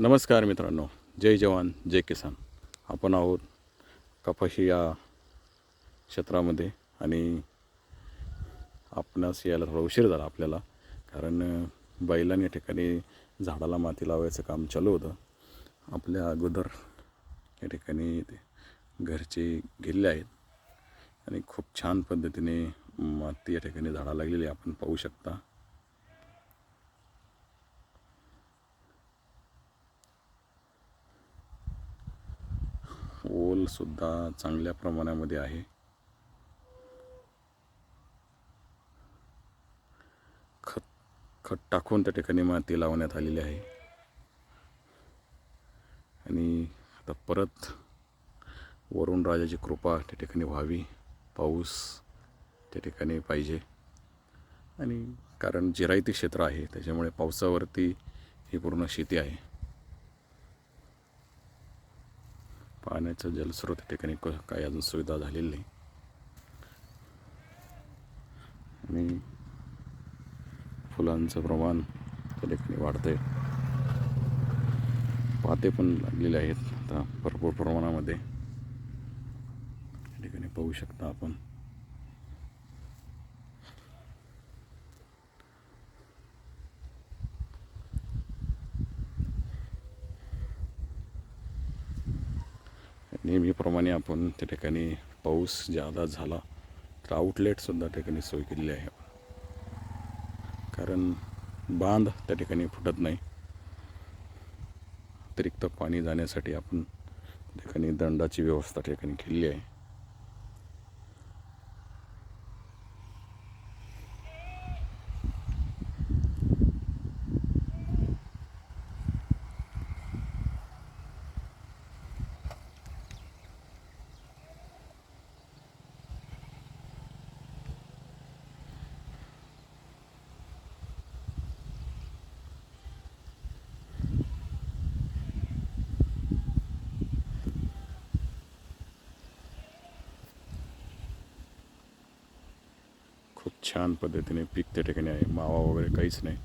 नमस्कार मित्रांनो जय जवान जय किसान. आपण आहोत कपाशी या क्षेत्रामध्ये आणि आपणास यायला थोडा उशीर झाला आपल्याला कारण बैलाने बैलांनी या ठिकाणी झाडाला माती लावायचं काम चालू होतं. आपल्या अगोदर या ठिकाणी ते घरचे गेलेले आहेत आणि खूप छान पद्धतीने माती या ठिकाणी झाडा लागलेली आपण पाहू शकता. ओलसुद्धा चांगल्या प्रमाणामध्ये आहे. खत खत टाकून त्या ठिकाणी माती लावण्यात आलेली आहे. आणि आता परत वरुण राजाची कृपा त्या ठिकाणी व्हावी पाऊस त्या ठिकाणी पाहिजे. आणि कारण जिरायती क्षेत्र आहे त्याच्यामुळे पावसावरती ही पूर्ण शेती आहे. पाण्याचा जलस्रोत या ठिकाणी क- काही अजून सुविधा झालेली नाही. आणि फुलांचं प्रमाण त्या ठिकाणी वाढतंय. पाते पण लागलेले आहेत. आता भरपूर प्रमाणामध्ये. त्या ठिकाणी पाहू शकता आपण. नेहमीप्रमाणे आपण त्या ठिकाणी पाऊस जादा झाला तर आउटलेटसुद्धा त्या ठिकाणी सोय केलेली आहे. कारण बांध त्या ठिकाणी फुटत नाही. अतिरिक्त पाणी जाण्यासाठी आपण त्या ठिकाणी दंडाची व्यवस्था त्या ठिकाणी केलेली आहे. खूप छान पद्धतीने पीक त्या ठिकाणी आहे. मावा वगैरे काहीच नाही.